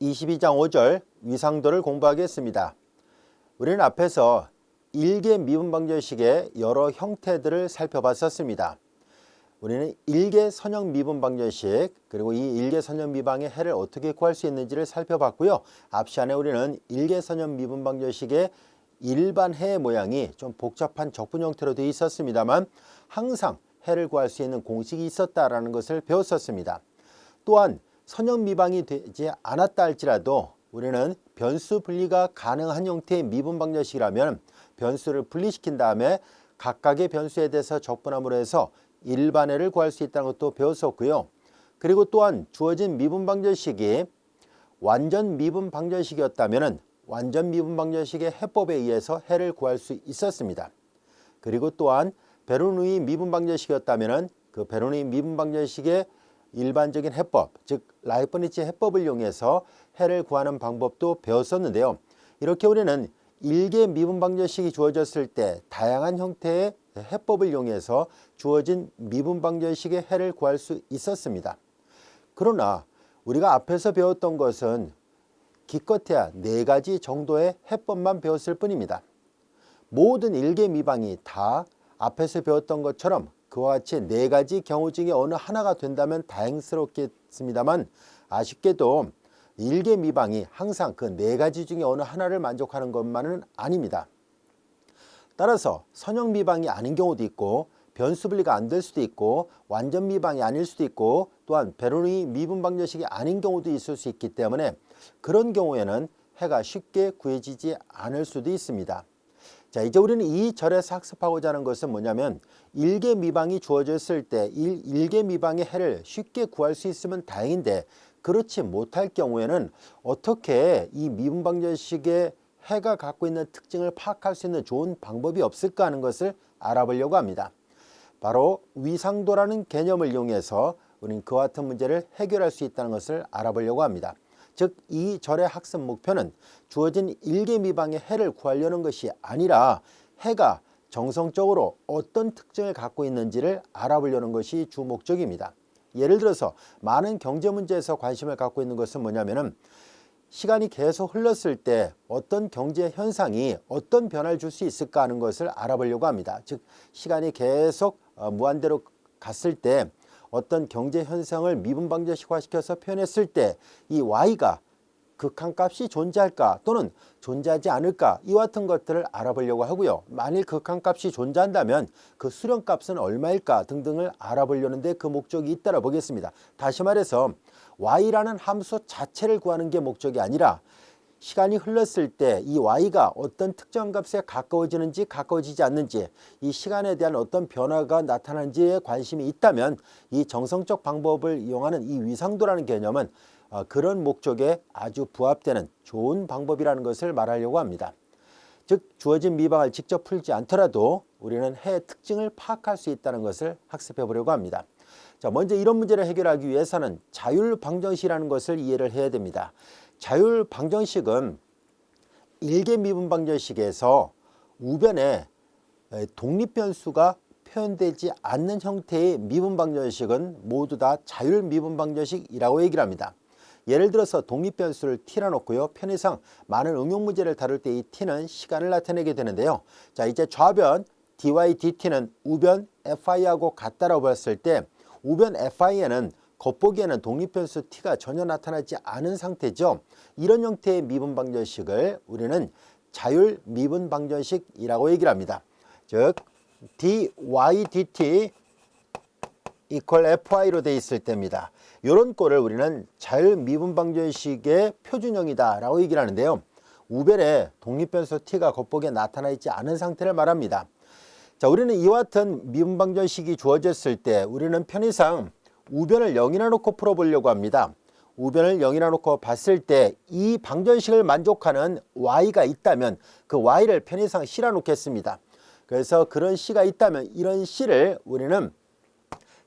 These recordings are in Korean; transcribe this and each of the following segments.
22장 5절 위상도를 공부하겠습니다. 우리는 앞에서 일개 미분 방정식의 여러 형태들을 살펴봤었습니다. 우리는 일개 선형 미분 방정식 그리고 이 일개 선형 미방의 해를 어떻게 구할 수 있는지를 살펴봤고요. 앞 시간에 우리는 일개 선형 미분 방정식의 일반 해의 모양이 좀 복잡한 적분 형태로 되어 있었습니다만 항상 해를 구할 수 있는 공식이 있었다라는 것을 배웠었습니다. 또한 선형 미방이 되지 않았다 할지라도 우리는 변수 분리가 가능한 형태의 미분 방정식이라면 변수를 분리시킨 다음에 각각의 변수에 대해서 적분함으로 해서 일반해를 구할 수 있다는 것도 배웠었고요. 그리고 또한 주어진 미분 방정식이 완전 미분 방정식이었다면 완전 미분 방정식의 해법에 의해서 해를 구할 수 있었습니다. 그리고 또한 베르누이 미분 방정식이었다면 그 베르누이 미분 방정식의 일반적인 해법, 즉 라이프니츠 해법을 이용해서 해를 구하는 방법도 배웠었는데요. 이렇게 우리는 일개 미분 방정식이 주어졌을 때 다양한 형태의 해법을 이용해서 주어진 미분 방정식의 해를 구할 수 있었습니다. 그러나 우리가 앞에서 배웠던 것은 기껏해야 네 가지 정도의 해법만 배웠을 뿐입니다. 모든 일개 미방이 다 앞에서 배웠던 것처럼 그와 같이 네 가지 경우 중에 어느 하나가 된다면 다행스럽겠습니다만 아쉽게도 일개 미방이 항상 그 네 가지 중에 어느 하나를 만족하는 것만은 아닙니다. 따라서 선형 미방이 아닌 경우도 있고 변수 분리가 안 될 수도 있고 완전 미방이 아닐 수도 있고 또한 베르니 미분 방정식이 아닌 경우도 있을 수 있기 때문에 그런 경우에는 해가 쉽게 구해지지 않을 수도 있습니다. 자, 이제 우리는 이 절에서 학습하고자 하는 것은 뭐냐면 일개 미방이 주어졌을 때 일, 일개 미방의 해를 쉽게 구할 수 있으면 다행인데 그렇지 못할 경우에는 어떻게 이 미분 방정식의 해가 갖고 있는 특징을 파악할 수 있는 좋은 방법이 없을까 하는 것을 알아보려고 합니다. 바로 위상도라는 개념을 이용해서 우리는 그와 같은 문제를 해결할 수 있다는 것을 알아보려고 합니다. 즉 이 절의 학습 목표는 주어진 일개 미방의 해를 구하려는 것이 아니라 해가 정성적으로 어떤 특징을 갖고 있는지를 알아보려는 것이 주 목적입니다. 예를 들어서 많은 경제 문제에서 관심을 갖고 있는 것은 뭐냐면은 시간이 계속 흘렀을 때 어떤 경제 현상이 어떤 변화를 줄 수 있을까 하는 것을 알아보려고 합니다. 즉 시간이 계속 어, 무한대로 갔을 때 어떤 경제 현상을 미분 방정식화시켜서 표현했을 때 이 y가 극한값이 존재할까 또는 존재하지 않을까 이와 같은 것들을 알아보려고 하고요. 만일 극한값이 존재한다면 그 수렴값은 얼마일까 등등을 알아보려는데 그 목적이 있다라 보겠습니다. 다시 말해서 y라는 함수 자체를 구하는 게 목적이 아니라 시간이 흘렀을 때 이 y가 어떤 특정 값에 가까워지는지 가까워지지 않는지 이 시간에 대한 어떤 변화가 나타나는지에 관심이 있다면 이 정성적 방법을 이용하는 이 위상도라는 개념은 어, 그런 목적에 아주 부합되는 좋은 방법이라는 것을 말하려고 합니다. 즉 주어진 미방을 직접 풀지 않더라도 우리는 해의 특징을 파악할 수 있다는 것을 학습해 보려고 합니다. 자, 먼저 이런 문제를 해결하기 위해서는 자율 방정식이라는 것을 이해를 해야 됩니다. 자율 방정식은 일개 미분 방정식에서 우변에 독립 변수가 표현되지 않는 형태의 미분 방정식은 모두 다 자율 미분 방정식이라고 얘기를 합니다. 예를 들어서 독립 변수를 t라 놓고요. 편의상 많은 응용 문제를 다룰 때 이 t는 시간을 나타내게 되는데요. 자, 이제 좌변 dy dt는 우변 fi하고 같다라고 봤을 때 우변 fi에는 겉보기에는 독립변수 t가 전혀 나타나지 않은 상태죠. 이런 형태의 미분 방정식을 우리는 자율 미분 방정식이라고 얘기를 합니다. 즉 dy dt equal fy로 돼 있을 때입니다. 이런 꼴을 우리는 자율 미분 방정식의 표준형이다 라고 얘기를 하는데요. 우변에 독립변수 t가 겉보기에 나타나 있지 않은 상태를 말합니다. 자, 우리는 이와 같은 미분 방정식이 주어졌을 때 우리는 편의상 우변을 0이나 놓고 풀어보려고 합니다. 우변을 0이나 놓고 봤을 때 이 방정식을 만족하는 y가 있다면 그 y를 편의상 c라 놓겠습니다. 그래서 그런 c가 있다면 이런 c를 우리는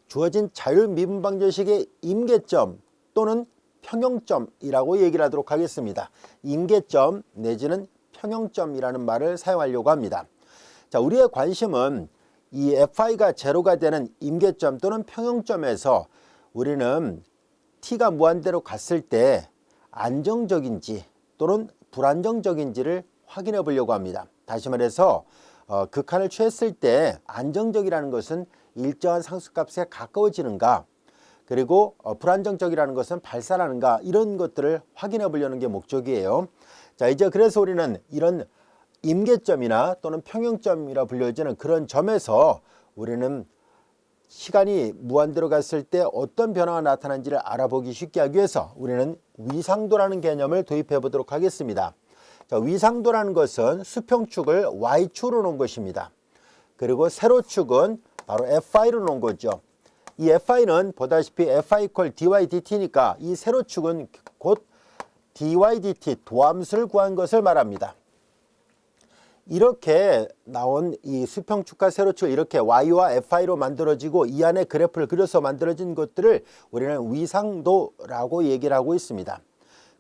주어진 자율 미분 방정식의 임계점 또는 평형점이라고 얘기를 하도록 하겠습니다. 임계점 내지는 평형점이라는 말을 사용하려고 합니다. 자, 우리의 관심은 이 fi가 제로가 되는 임계점 또는 평형점에서 우리는 t가 무한대로 갔을 때 안정적인지 또는 불안정적인지를 확인해 보려고 합니다. 다시 말해서 어, 극한을 취했을 때 안정적이라는 것은 일정한 상수값에 가까워지는가 그리고 어, 불안정적이라는 것은 발산하는가 이런 것들을 확인해 보려는 게 목적이에요. 자 이제 그래서 우리는 이런 임계점이나 또는 평형점이라 불려지는 그런 점에서 우리는 시간이 무한대로 갔을 때 어떤 변화가 나타난지를 알아보기 쉽게 하기 위해서 우리는 위상도라는 개념을 도입해 보도록 하겠습니다. 자, 위상도라는 것은 수평축을 y축으로 놓은 것입니다. 그리고 세로축은 바로 fi로 놓은 거죠. 이 fi는 보다시피 fi equal dy dt니까 이 세로축은 곧 dy dt 도함수를 구한 것을 말합니다. 이렇게 나온 이 수평 축과 세로축 이렇게 y와 fi로 만들어지고 이 안에 그래프를 그려서 만들어진 것들을 우리는 위상도라고 얘기를 하고 있습니다.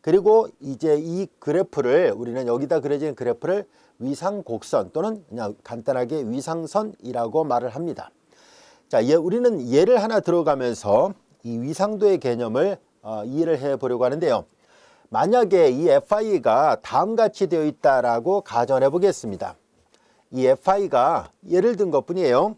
그리고 이제 이 그래프를 우리는 여기다 그려진 그래프를 위상곡선 또는 그냥 간단하게 위상선이라고 말을 합니다. 자, 예, 우리는 예를 하나 들어가면서 이 위상도의 개념을 어, 이해를 해 보려고 하는데요. 만약에 이 FI가 다음같이 되어 있다라고 가정해 보겠습니다. 이 FI가 예를 든 것뿐이에요.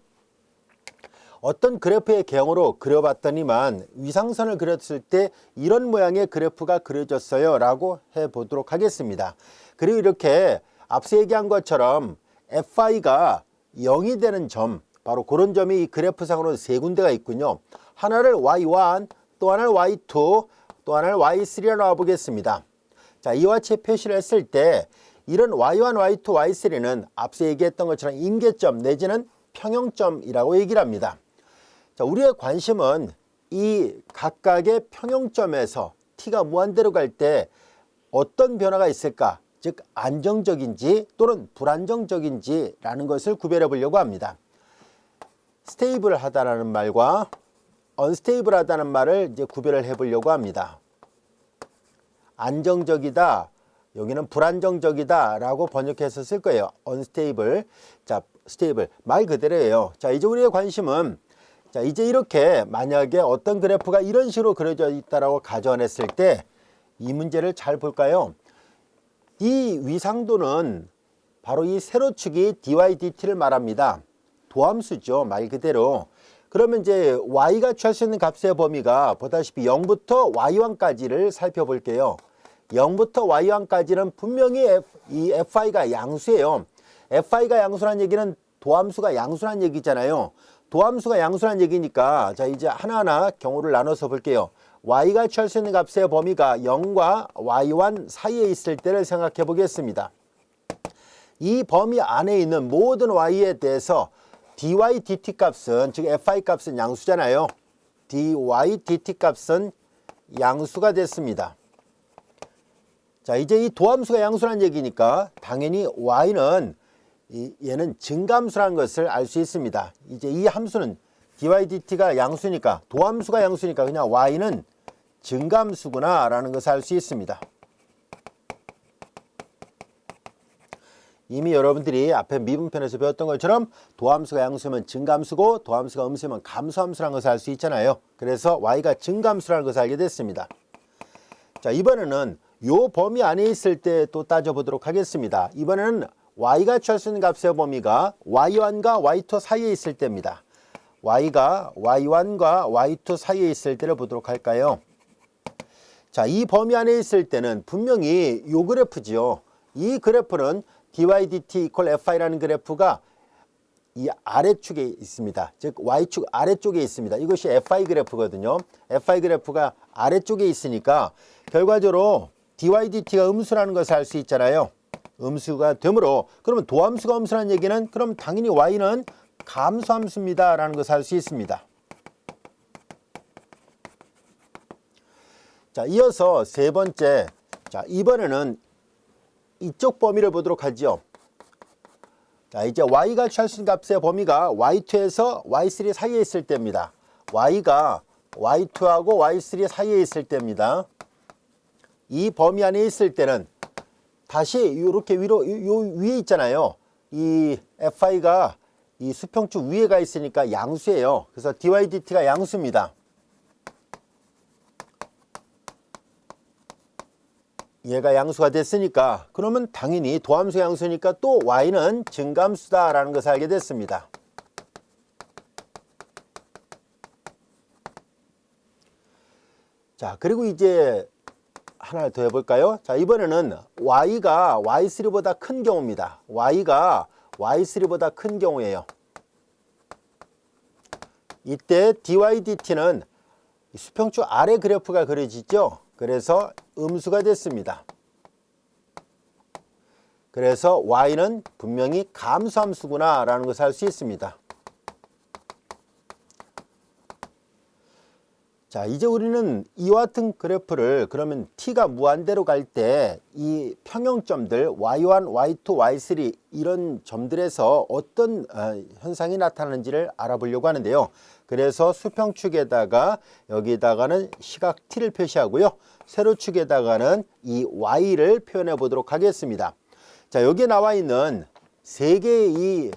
어떤 그래프의 개형으로 그려봤더니만 위상선을 그렸을 때 이런 모양의 그래프가 그려졌어요 라고 해보도록 하겠습니다. 그리고 이렇게 앞서 얘기한 것처럼 FI가 0이 되는 점 바로 그런 점이 이 그래프상으로 세 군데가 있군요. 하나를 Y1 또 하나를 Y2 또 하나를 Y3로 놔보겠습니다. 자, 이와 같이 표시를 했을 때 이런 Y1, Y2, Y3는 앞서 얘기했던 것처럼 임계점 내지는 평형점이라고 얘기를 합니다. 자, 우리의 관심은 이 각각의 평형점에서 t가 무한대로 갈 때 어떤 변화가 있을까? 즉 안정적인지 또는 불안정적인지라는 것을 구별해 보려고 합니다. 스테이블하다라는 말과 언스테이블하다는 말을 이제 구별을 해 보려고 합니다. 안정적이다. 여기는 불안정적이다 라고 번역해서 쓸 거예요. unstable. 자, stable. 말 그대로예요. 자, 이제 우리의 관심은 자, 이제 이렇게 만약에 어떤 그래프가 이런 식으로 그려져 있다라고 가정했을 때 이 문제를 잘 볼까요? 이 위상도는 바로 이 세로축이 dy dt를 말합니다. 도함수죠. 말 그대로. 그러면 이제 y가 취할 수 있는 값의 범위가 보다시피 0부터 y1까지를 살펴볼게요. 0부터 y1까지는 분명히 F, 이 fi가 양수예요. fi가 양수란 얘기는 도함수가 양수란 얘기잖아요. 도함수가 양수란 얘기니까 자 이제 하나하나 경우를 나눠서 볼게요. y가 취할 수 있는 값의 범위가 0과 y1 사이에 있을 때를 생각해 보겠습니다. 이 범위 안에 있는 모든 y에 대해서 dy dt 값은 즉 fi 값은 양수잖아요. dy dt 값은 양수가 됐습니다. 자 이제 이 도함수가 양수란 얘기니까 당연히 y는 이, 얘는 증감수라는 것을 알 수 있습니다. 이제 이 함수는 dy dt가 양수니까 도함수가 양수니까 그냥 y는 증감수구나 라는 것을 알 수 있습니다. 이미 여러분들이 앞에 미분편에서 배웠던 것처럼 도함수가 양수면 증감수고 도함수가 음수면 감수함수라는 것을 알 수 있잖아요. 그래서 y가 증감수라는 것을 알게 됐습니다. 자 이번에는 요 범위 안에 있을 때 또 따져보도록 하겠습니다. 이번에는 y가 취할 수 있는 값의 범위가 y1과 y2 사이에 있을 때입니다. y가 y1과 y2 사이에 있을 때를 보도록 할까요? 자, 이 범위 안에 있을 때는 분명히 요 그래프지요. 이 그래프는 dy dt equal fi라는 그래프가 이 아래축에 있습니다. 즉 y축 아래쪽에 있습니다. 이것이 fi 그래프거든요. fi 그래프가 아래쪽에 있으니까 결과적으로 dy dt가 음수라는 것을 알 수 있잖아요. 음수가 되므로 그러면 도함수가 음수라는 얘기는 그럼 당연히 y는 감수함수입니다. 라는 것을 알 수 있습니다. 자, 이어서 세 번째. 자, 이번에는 이쪽 범위를 보도록 하죠. 자, 이제 y가 취할 수 있는 값의 범위가 y2에서 y3 사이에 있을 때입니다. y가 y2하고 y3 사이에 있을 때입니다. 이 범위 안에 있을 때는 다시 이렇게 위로 요 위에 있잖아요. 이 fi가 이 수평축 위에 가 있으니까 양수예요. 그래서 dy dt가 양수입니다. 얘가 양수가 됐으니까 그러면 당연히 도함수 양수니까 또 y는 증감수다라는 것을 알게 됐습니다. 자, 그리고 이제 하나 더 해볼까요? 자, 이번에는 y가 y3보다 큰 경우입니다. y가 y3보다 큰 경우예요. 이때 dy dt는 수평축 아래 그래프가 그려지죠. 그래서 음수가 됐습니다. 그래서 y는 분명히 감수함수구나 라는 것을 알 수 있습니다. 자, 이제 우리는 이와 같은 그래프를 그러면 t가 무한대로 갈 때 이 평형점들 y1, y2, y3 이런 점들에서 어떤 어, 현상이 나타나는지를 알아보려고 하는데요. 그래서 수평축에다가 여기다가는 시각 t를 표시하고요. 세로축에다가는 이 y를 표현해 보도록 하겠습니다. 자, 여기에 나와 있는 세 개의 이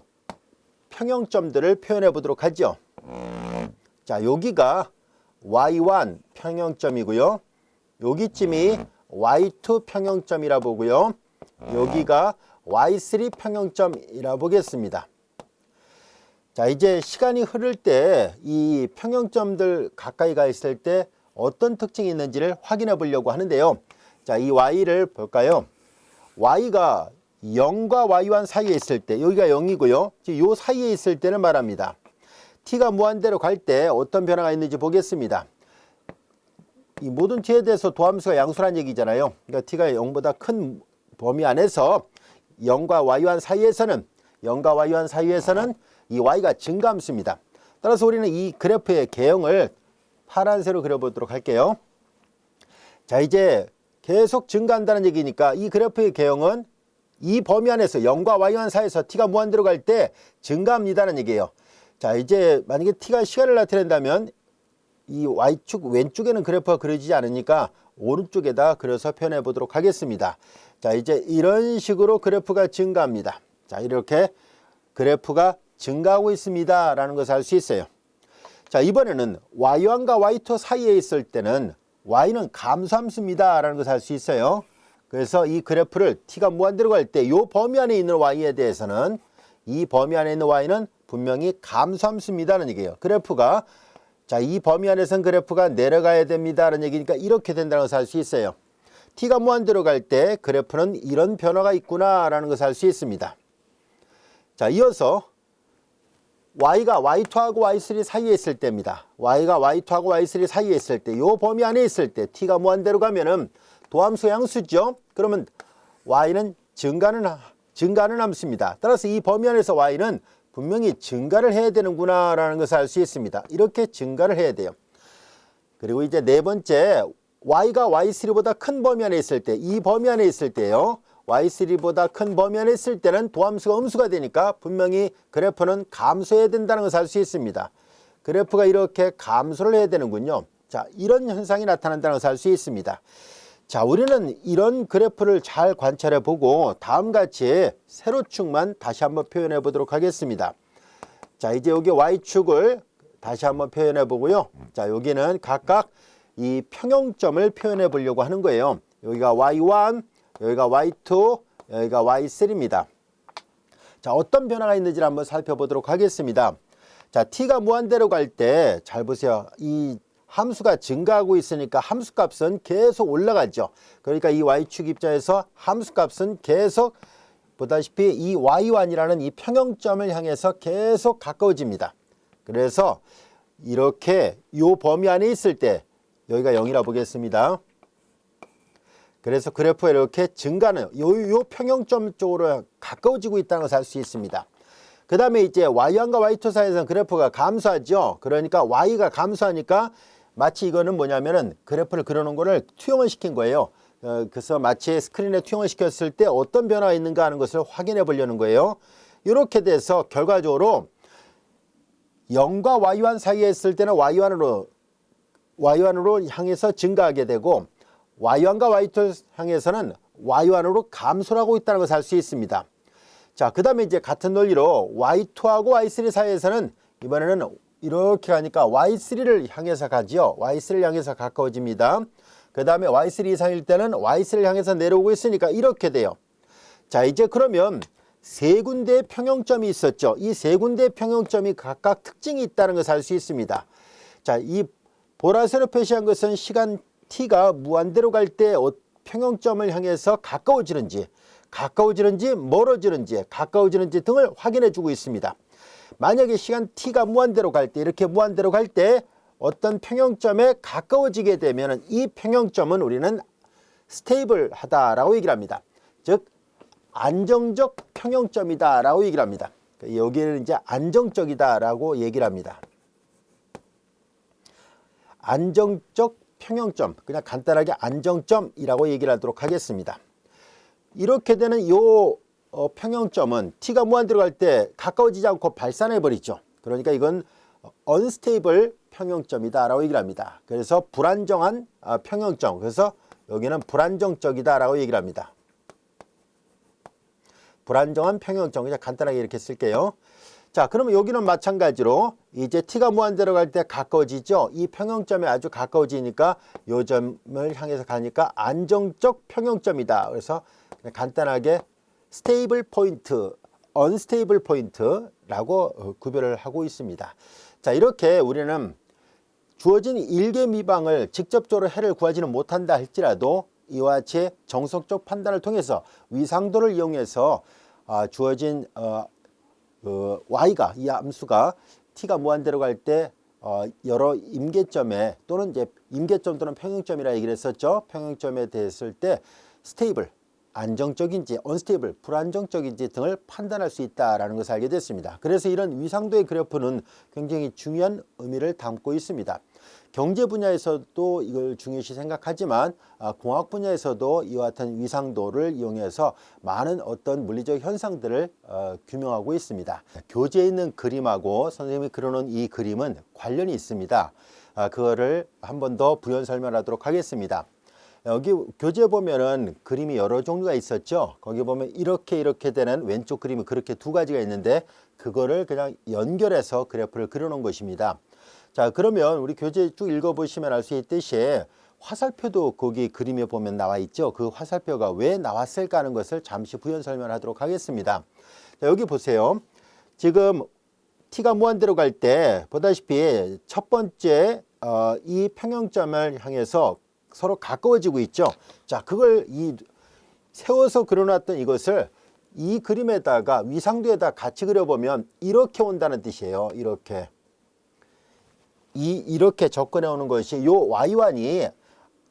평형점들을 표현해 보도록 하죠. 자, 여기가 y1 평형점이고요. 여기쯤이 y2 평형점이라 보고요. 여기가 y3 평형점이라 보겠습니다. 자, 이제 시간이 흐를 때 이 평형점들 가까이 가 있을 때 어떤 특징이 있는지를 확인해 보려고 하는데요. 자, 이 y를 볼까요? y가 0과 y1 사이에 있을 때 여기가 0이고요. 이 사이에 있을 때는 말합니다. t가 무한대로 갈 때 어떤 변화가 있는지 보겠습니다. 이 모든 t에 대해서 도함수가 양수란 얘기잖아요. 그러니까 t가 0보다 큰 범위 안에서 0과 y1 사이에서는 0과 y1 사이에서는 이 y가 증가함수입니다. 따라서 우리는 이 그래프의 개형을 파란색으로 그려보도록 할게요. 자 이제 계속 증가한다는 얘기니까 이 그래프의 개형은 이 범위 안에서 0과 y1 사이에서 t가 무한대로 갈때 증가합니다는 얘기예요. 자 이제 만약에 t가 시간을 나타낸다면 이 y축 왼쪽에는 그래프가 그려지지 않으니까 오른쪽에다 그려서 표현해 보도록 하겠습니다. 자 이제 이런 식으로 그래프가 증가합니다. 자 이렇게 그래프가 증가하고 있습니다 라는 것을 알 수 있어요. 자 이번에는 y1과 y2 사이에 있을 때는 y는 감소함수입니다 라는 것을 알 수 있어요. 그래서 이 그래프를 t가 무한대로 갈 때 이 범위 안에 있는 y에 대해서는 이 범위 안에 있는 y는 분명히 감소함수입니다는 얘기예요. 그래프가 자, 이 범위 안에서는 그래프가 내려가야 됩니다라는 얘기니까 이렇게 된다는 것을 알 수 있어요. t가 무한대로 갈 때 그래프는 이런 변화가 있구나라는 것을 알 수 있습니다. 자, 이어서 y가 y2하고 y3 사이에 있을 때입니다. y가 y2하고 y3 사이에 있을 때, 이 범위 안에 있을 때 t가 무한대로 가면은 도함수 양수죠. 그러면 y는 증가는 증가는 함수입니다. 따라서 이 범위 안에서 y는 분명히 증가를 해야 되는구나라는 것을 알 수 있습니다. 이렇게 증가를 해야 돼요. 그리고 이제 네 번째 y가 y3보다 큰 범위 안에 있을 때, 이 범위 안에 있을 때요. Y3보다 큰 범위 안에 있을 때는 도함수가 음수가 되니까 분명히 그래프는 감소해야 된다는 것을 알 수 있습니다. 그래프가 이렇게 감소를 해야 되는군요. 자, 이런 현상이 나타난다는 것을 알 수 있습니다. 자, 우리는 이런 그래프를 잘 관찰해 보고 다음 같이 세로축만 다시 한번 표현해 보도록 하겠습니다. 자, 이제 여기 Y축을 다시 한번 표현해 보고요. 자, 여기는 각각 이 평형점을 표현해 보려고 하는 거예요. 여기가 Y1, 여기가 Y2, 여기가 Y3입니다. 자, 어떤 변화가 있는지 한번 살펴보도록 하겠습니다. 자, t가 무한대로 갈 때 잘 보세요. 이 함수가 증가하고 있으니까 함수값은 계속 올라가죠. 그러니까 이 y축 입장에서 함수값은 계속 보다시피 이 y1이라는 이 평형점을 향해서 계속 가까워집니다. 그래서 이렇게 요 범위 안에 있을 때 여기가 0이라 보겠습니다. 그래서 그래프가 이렇게 증가는 요, 요 평형점 쪽으로 가까워지고 있다는 것을 알 수 있습니다. 그 다음에 이제 y1과 y2 사이에서는 그래프가 감소하죠. 그러니까 y가 감소하니까 마치 이거는 뭐냐면은 그래프를 그려놓은 거를 투영을 시킨 거예요. 어, 그래서 마치 스크린에 투영을 시켰을 때 어떤 변화가 있는가 하는 것을 확인해 보려는 거예요. 이렇게 돼서 결과적으로 0과 y1 사이에 있을 때는 y1으로 y1으로 향해서 증가하게 되고 y1과 y2 향해서는 y1으로 감소를 하고 있다는 것을 알 수 있습니다. 자, 그 다음에 이제 같은 논리로 y2하고 y3 사이에서는 이번에는 이렇게 가니까 y3를 향해서 가지요. y3를 향해서 가까워집니다. 그 다음에 y3 이상일 때는 y3를 향해서 내려오고 있으니까 이렇게 돼요. 자 이제 그러면 세 군데의 평형점이 있었죠. 이 세 군데의 평형점이 각각 특징이 있다는 것을 알 수 있습니다. 자, 이 보라색으로 표시한 것은 시간 t가 무한대로 갈 때 평형점을 향해서 가까워지는지 가까워지는지 멀어지는지 가까워지는지 등을 확인해 주고 있습니다. 만약에 시간 t가 무한대로 갈 때 이렇게 무한대로 갈 때 어떤 평형점에 가까워지게 되면 이 평형점은 우리는 스테이블하다라고 얘기를 합니다. 즉 안정적 평형점이다라고 얘기를 합니다. 여기는 이제 안정적이다라고 얘기를 합니다. 안정적 평형점, 그냥 간단하게 안정점이라고 얘기를 하도록 하겠습니다. 이렇게 되는 요 어, 평형점은 t가 무한 들어갈 때 가까워지지 않고 발산해 버리죠. 그러니까 이건 unstable 평형점이다 라고 얘기를 합니다. 그래서 불안정한 아, 평형점. 그래서 여기는 불안정적이다 라고 얘기를 합니다. 불안정한 평형점 그냥 간단하게 이렇게 쓸게요. 자, 그러면 여기는 마찬가지로 이제 t가 무한대로 갈 때 가까워지죠. 이 평형점에 아주 가까워지니까 요 점을 향해서 가니까 안정적 평형점이다. 그래서 간단하게 스테이블 포인트, 언스테이블 포인트라고 어, 구별을 하고 있습니다. 자, 이렇게 우리는 주어진 일개 미방을 직접적으로 해를 구하지는 못한다 할지라도 이와 같이 정석적 판단을 통해서 위상도를 이용해서 어, 주어진 어, 그 y가 이 함수가 t가 무한대로 갈 때 어, 여러 임계점에 또는 이제 임계점 또는 평형점이라 얘기를 했었죠. 평형점에 대했을 때 스테이블 안정적인지 언스테이블 불안정적인지 등을 판단할 수 있다라는 것을 알게 됐습니다. 그래서 이런 위상도의 그래프는 굉장히 중요한 의미를 담고 있습니다. 경제 분야에서도 이걸 중요시 생각하지만 아, 공학 분야에서도 이와 같은 위상도를 이용해서 많은 어떤 물리적 현상들을 어, 규명하고 있습니다. 교재에 있는 그림하고 선생님이 그려놓은 이 그림은 관련이 있습니다. 아, 그거를 한 번 더 부연 설명하도록 하겠습니다. 여기 교재 보면은 그림이 여러 종류가 있었죠. 거기 보면 이렇게 이렇게 되는 왼쪽 그림이 그렇게 두 가지가 있는데 그거를 그냥 연결해서 그래프를 그려놓은 것입니다. 자 그러면 우리 교재 쭉 읽어보시면 알 수 있듯이 화살표도 거기 그림에 보면 나와 있죠. 그 화살표가 왜 나왔을까 하는 것을 잠시 부연 설명하도록 하겠습니다. 자, 여기 보세요. 지금 t가 무한대로 갈 때 보다시피 첫 번째 어, 이 평형점을 향해서 서로 가까워지고 있죠. 자, 그걸 이 세워서 그려놨던 이것을 이 그림에다가 위상도에다 같이 그려보면 이렇게 온다는 뜻이에요. 이렇게. 이 이렇게 접근해 오는 것이 요 y1이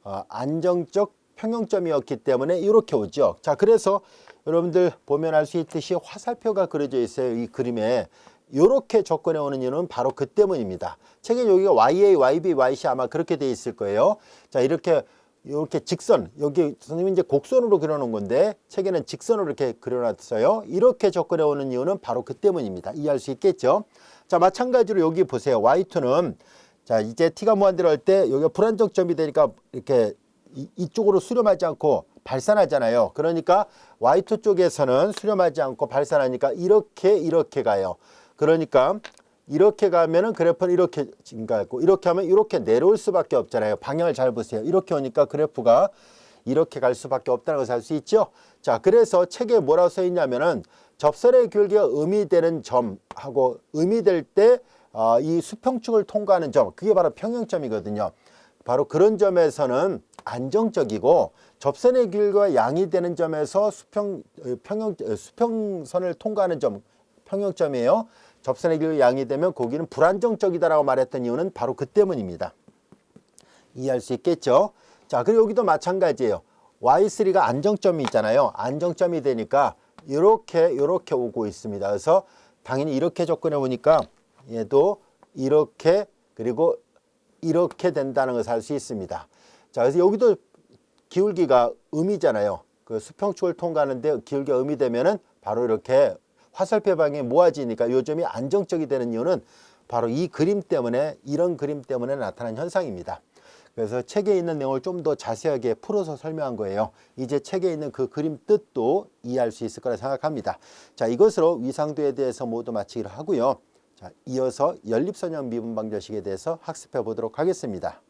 어, 안정적 평형점이었기 때문에 이렇게 오죠. 자, 그래서 여러분들 보면 알 수 있듯이 화살표가 그려져 있어요. 이 그림에. 이렇게 접근해 오는 이유는 바로 그 때문입니다. 책에 여기가 YA, YB, YC 아마 그렇게 돼 있을 거예요. 자, 이렇게 이렇게 직선 여기 선생님이 이제 곡선으로 그려놓은 건데 책에는 직선으로 이렇게 그려놨어요. 이렇게 접근해 오는 이유는 바로 그 때문입니다. 이해할 수 있겠죠? 자, 마찬가지로 여기 보세요. Y2는 자, 이제 T가 무한대로 할 때 여기가 불안정 점이 되니까 이렇게 이, 이쪽으로 수렴하지 않고 발산하잖아요. 그러니까 Y2 쪽에서는 수렴하지 않고 발산하니까 이렇게 이렇게 가요. 그러니까 이렇게 가면은 그래프는 이렇게 증가하고 이렇게 하면 이렇게 내려올 수밖에 없잖아요. 방향을 잘 보세요. 이렇게 오니까 그래프가 이렇게 갈 수밖에 없다는 것을 알 수 있죠. 자, 그래서 책에 뭐라고 써 있냐면은 접선의 교기가 의미되는 점하고 의미될 때이 어, 수평축을 통과하는 점, 그게 바로 평형점이거든요. 바로 그런 점에서는 안정적이고 접선의 길과 양이 되는 점에서 수평 어, 평형 어, 수평선을 통과하는 점 평형점이에요. 접선의 길과 양이 되면 거기는 불안정적이다라고 말했던 이유는 바로 그 때문입니다. 이해할 수 있겠죠? 자, 그리고 여기도 마찬가지예요. Y3가 안정점이 있잖아요. 안정점이 되니까 이렇게 이렇게 오고 있습니다. 그래서 당연히 이렇게 접근해 보니까 얘도 이렇게 그리고 이렇게 된다는 것을 알 수 있습니다. 자, 그래서 여기도 기울기가 음이잖아요. 그 수평축을 통과하는데 기울기가 음이 되면은 바로 이렇게 화살표 방향이 모아지니까 요점이 안정적이 되는 이유는 바로 이 그림 때문에 이런 그림 때문에 나타난 현상입니다. 그래서 책에 있는 내용을 좀 더 자세하게 풀어서 설명한 거예요. 이제 책에 있는 그 그림 뜻도 이해할 수 있을 거라 생각합니다. 자, 이것으로 위상도에 대해서 모두 마치기로 하고요. 자, 이어서 연립선형 미분 방정식에 대해서 학습해 보도록 하겠습니다.